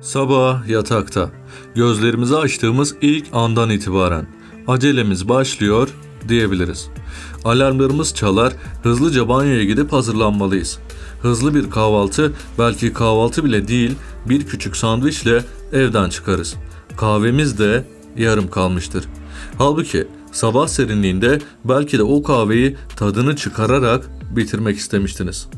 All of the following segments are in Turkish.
Sabah yatakta. Gözlerimizi açtığımız ilk andan itibaren acelemiz başlıyor diyebiliriz. Alarmlarımız çalar, hızlıca banyoya gidip hazırlanmalıyız. Hızlı bir kahvaltı, belki kahvaltı bile değil, bir küçük sandviçle evden çıkarız. Kahvemiz de yarım kalmıştır. Halbuki sabah serinliğinde belki de o kahveyi tadını çıkararak bitirmek istemiştiniz.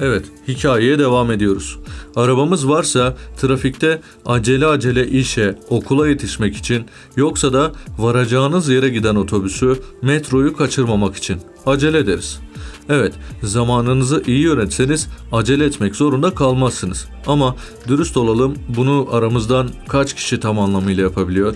Evet, hikayeye devam ediyoruz. Arabamız varsa trafikte acele acele işe, okula yetişmek için yoksa da varacağınız yere giden otobüsü, metroyu kaçırmamak için acele ederiz. Evet, zamanınızı iyi yönetseniz acele etmek zorunda kalmazsınız. Ama dürüst olalım, bunu aramızdan kaç kişi tam anlamıyla yapabiliyor?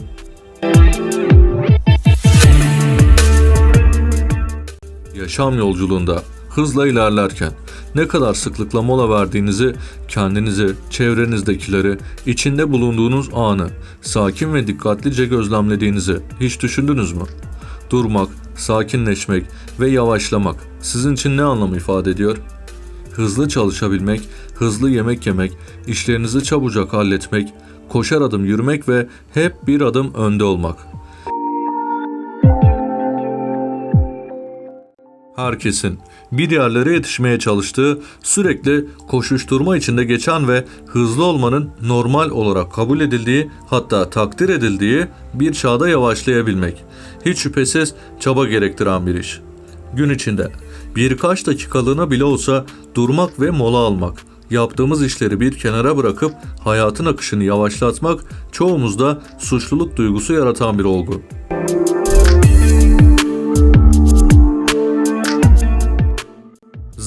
Yaşam yolculuğunda hızla ilerlerken ne kadar sıklıkla mola verdiğinizi, kendinizi, çevrenizdekileri, içinde bulunduğunuz anı sakin ve dikkatlice gözlemlediğinizi hiç düşündünüz mü? Durmak, sakinleşmek ve yavaşlamak sizin için ne anlam ifade ediyor? Hızlı çalışabilmek, hızlı yemek yemek, işlerinizi çabucak halletmek, koşar adım yürümek ve hep bir adım önde olmak. Herkesin bir yerlere yetişmeye çalıştığı, sürekli koşuşturma içinde geçen ve hızlı olmanın normal olarak kabul edildiği, hatta takdir edildiği bir çağda yavaşlayabilmek. Hiç şüphesiz çaba gerektiren bir iş. Gün içinde birkaç dakikalığına bile olsa durmak ve mola almak, yaptığımız işleri bir kenara bırakıp hayatın akışını yavaşlatmak çoğumuzda suçluluk duygusu yaratan bir olgu.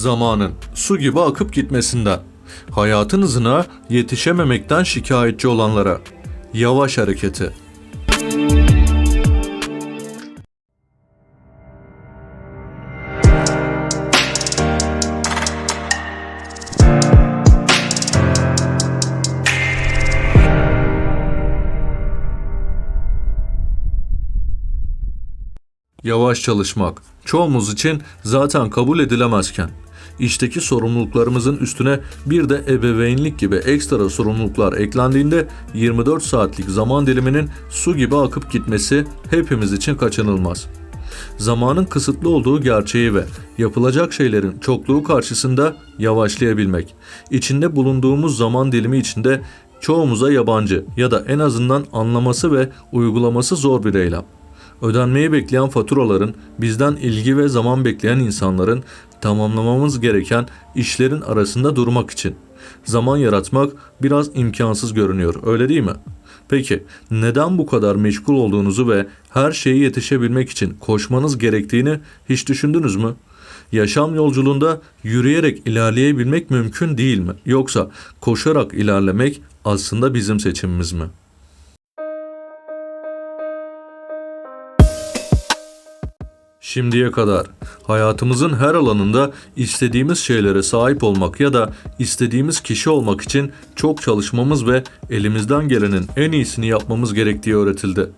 Zamanın su gibi akıp gitmesinden, hayatın hızına yetişememekten şikayetçi olanlara, yavaş hareketi. Yavaş çalışmak çoğumuz için zaten kabul edilemezken işteki sorumluluklarımızın üstüne bir de ebeveynlik gibi ekstra sorumluluklar eklendiğinde 24 saatlik zaman diliminin su gibi akıp gitmesi hepimiz için kaçınılmaz. Zamanın kısıtlı olduğu gerçeği ve yapılacak şeylerin çokluğu karşısında yavaşlayabilmek, içinde bulunduğumuz zaman dilimi içinde çoğumuza yabancı ya da en azından anlaması ve uygulaması zor bir eylem. Ödenmeyi bekleyen faturaların, bizden ilgi ve zaman bekleyen insanların tamamlamamız gereken işlerin arasında durmak için. Zaman yaratmak biraz imkansız görünüyor, öyle değil mi? Peki neden bu kadar meşgul olduğunuzu ve her şeye yetişebilmek için koşmanız gerektiğini hiç düşündünüz mü? Yaşam yolculuğunda yürüyerek ilerleyebilmek mümkün değil mi? Yoksa koşarak ilerlemek aslında bizim seçimimiz mi? Şimdiye kadar hayatımızın her alanında istediğimiz şeylere sahip olmak ya da istediğimiz kişi olmak için çok çalışmamız ve elimizden gelenin en iyisini yapmamız gerektiği öğretildi.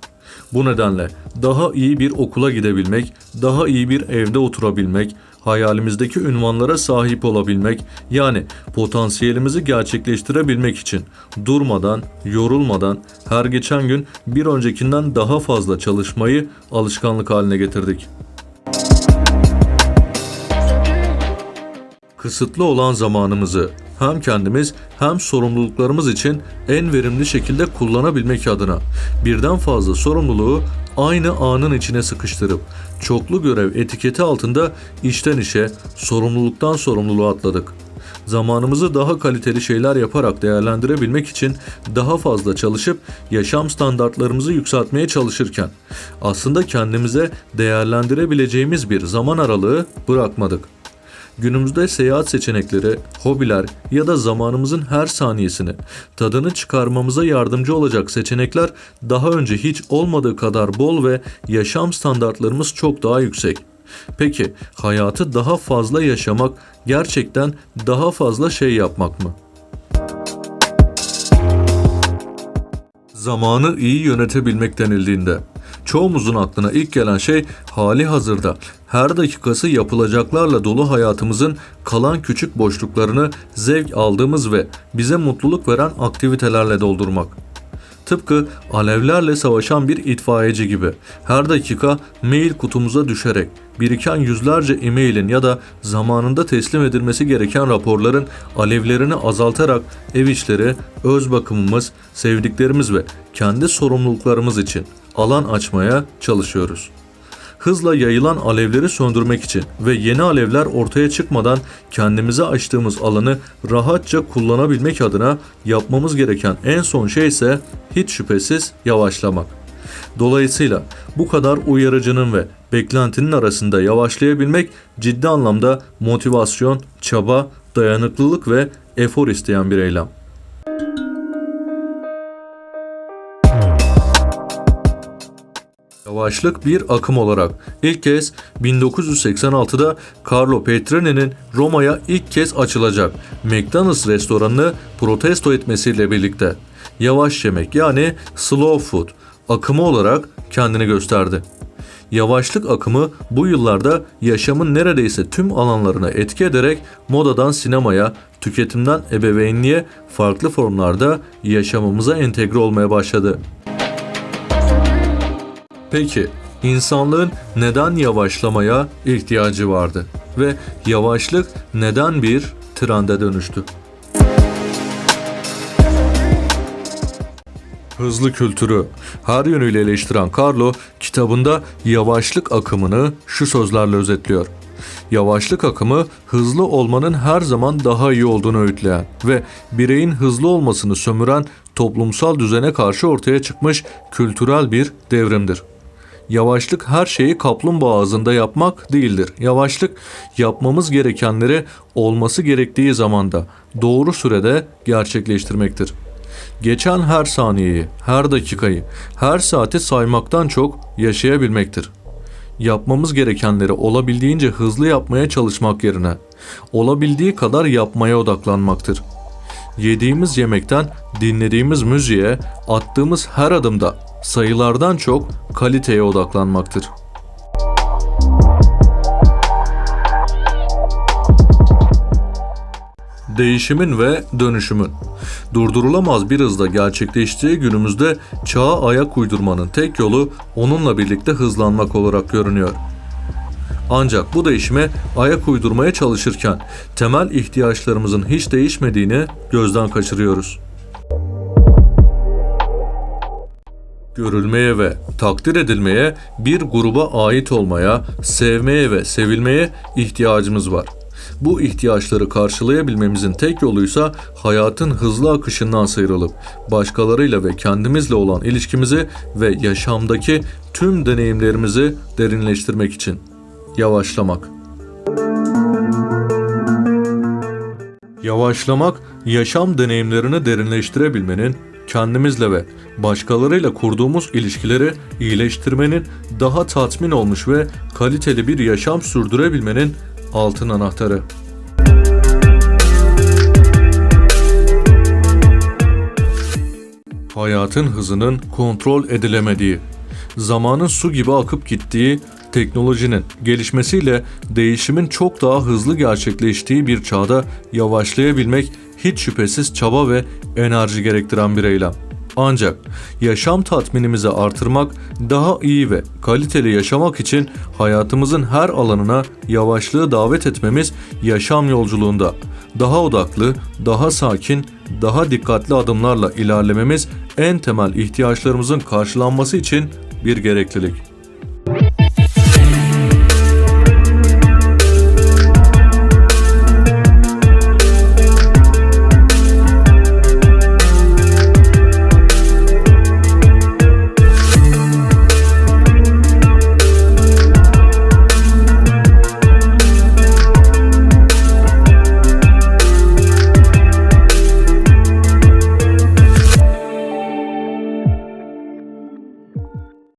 Bu nedenle daha iyi bir okula gidebilmek, daha iyi bir evde oturabilmek, hayalimizdeki ünvanlara sahip olabilmek, yani potansiyelimizi gerçekleştirebilmek için durmadan, yorulmadan her geçen gün bir öncekinden daha fazla çalışmayı alışkanlık haline getirdik. Kısıtlı olan zamanımızı hem kendimiz hem sorumluluklarımız için en verimli şekilde kullanabilmek adına birden fazla sorumluluğu aynı anın içine sıkıştırıp çoklu görev etiketi altında işten işe, sorumluluktan sorumluluğa atladık. Zamanımızı daha kaliteli şeyler yaparak değerlendirebilmek için daha fazla çalışıp yaşam standartlarımızı yükseltmeye çalışırken aslında kendimize değerlendirebileceğimiz bir zaman aralığı bırakmadık. Günümüzde seyahat seçenekleri, hobiler ya da zamanımızın her saniyesini tadını çıkarmamıza yardımcı olacak seçenekler daha önce hiç olmadığı kadar bol ve yaşam standartlarımız çok daha yüksek. Peki hayatı daha fazla yaşamak gerçekten daha fazla şey yapmak mı? Zamanı iyi yönetebilmek denildiğinde çoğumuzun aklına ilk gelen şey hali hazırda her dakikası yapılacaklarla dolu hayatımızın kalan küçük boşluklarını zevk aldığımız ve bize mutluluk veren aktivitelerle doldurmak. Tıpkı alevlerle savaşan bir itfaiyeci gibi her dakika mail kutumuza düşerek biriken yüzlerce e-mailin ya da zamanında teslim edilmesi gereken raporların alevlerini azaltarak ev işleri, öz bakımımız, sevdiklerimiz ve kendi sorumluluklarımız için alan açmaya çalışıyoruz hızla yayılan alevleri söndürmek için ve yeni alevler ortaya çıkmadan kendimize açtığımız alanı rahatça kullanabilmek adına yapmamız gereken en son şey ise hiç şüphesiz yavaşlamak. Dolayısıyla bu kadar uyarıcının ve beklentinin arasında yavaşlayabilmek ciddi anlamda motivasyon, çaba, dayanıklılık ve efor isteyen bir eylem. Yavaşlık bir akım olarak ilk kez 1986'da Carlo Petrini'nin Roma'ya ilk kez açılacak McDonald's restoranını protesto etmesiyle birlikte yavaş yemek yani slow food akımı olarak kendini gösterdi. Yavaşlık akımı bu yıllarda yaşamın neredeyse tüm alanlarına etki ederek modadan sinemaya, tüketimden ebeveynliğe farklı formlarda yaşamımıza entegre olmaya başladı. Peki insanlığın neden yavaşlamaya ihtiyacı vardı ve yavaşlık neden bir trende dönüştü? Hızlı kültürü her yönüyle eleştiren Carlo kitabında yavaşlık akımını şu sözlerle özetliyor. Yavaşlık akımı hızlı olmanın her zaman daha iyi olduğunu öğütleyen ve bireyin hızlı olmasını sömüren toplumsal düzene karşı ortaya çıkmış kültürel bir devrimdir. Yavaşlık her şeyi kaplumbağa ağzında yapmak değildir. Yavaşlık yapmamız gerekenleri olması gerektiği zamanda doğru sürede gerçekleştirmektir. Geçen her saniyeyi, her dakikayı, her saati saymaktan çok yaşayabilmektir. Yapmamız gerekenleri olabildiğince hızlı yapmaya çalışmak yerine olabildiği kadar yapmaya odaklanmaktır. Yediğimiz yemekten dinlediğimiz müziğe attığımız her adımda sayılardan çok kaliteye odaklanmaktır. Değişimin ve dönüşümün durdurulamaz bir hızda gerçekleştiği günümüzde çağa ayak uydurmanın tek yolu onunla birlikte hızlanmak olarak görünüyor. Ancak bu değişime ayak uydurmaya çalışırken temel ihtiyaçlarımızın hiç değişmediğini gözden kaçırıyoruz. Görülmeye ve takdir edilmeye, bir gruba ait olmaya, sevmeye ve sevilmeye ihtiyacımız var. Bu ihtiyaçları karşılayabilmemizin tek yoluysa hayatın hızlı akışından sıyrılıp başkalarıyla ve kendimizle olan ilişkimizi ve yaşamdaki tüm deneyimlerimizi derinleştirmek için yavaşlamak. Yavaşlamak, yaşam deneyimlerini derinleştirebilmenin, kendimizle ve başkalarıyla kurduğumuz ilişkileri iyileştirmenin, daha tatmin olmuş ve kaliteli bir yaşam sürdürebilmenin altın anahtarı. Hayatın hızının kontrol edilemediği, zamanın su gibi akıp gittiği, teknolojinin gelişmesiyle değişimin çok daha hızlı gerçekleştiği bir çağda yavaşlayabilmek hiç şüphesiz çaba ve enerji gerektiren bir eylem. Ancak yaşam tatminimizi artırmak, daha iyi ve kaliteli yaşamak için hayatımızın her alanına yavaşlığı davet etmemiz yaşam yolculuğunda daha odaklı, daha sakin, daha dikkatli adımlarla ilerlememiz en temel ihtiyaçlarımızın karşılanması için bir gereklilik.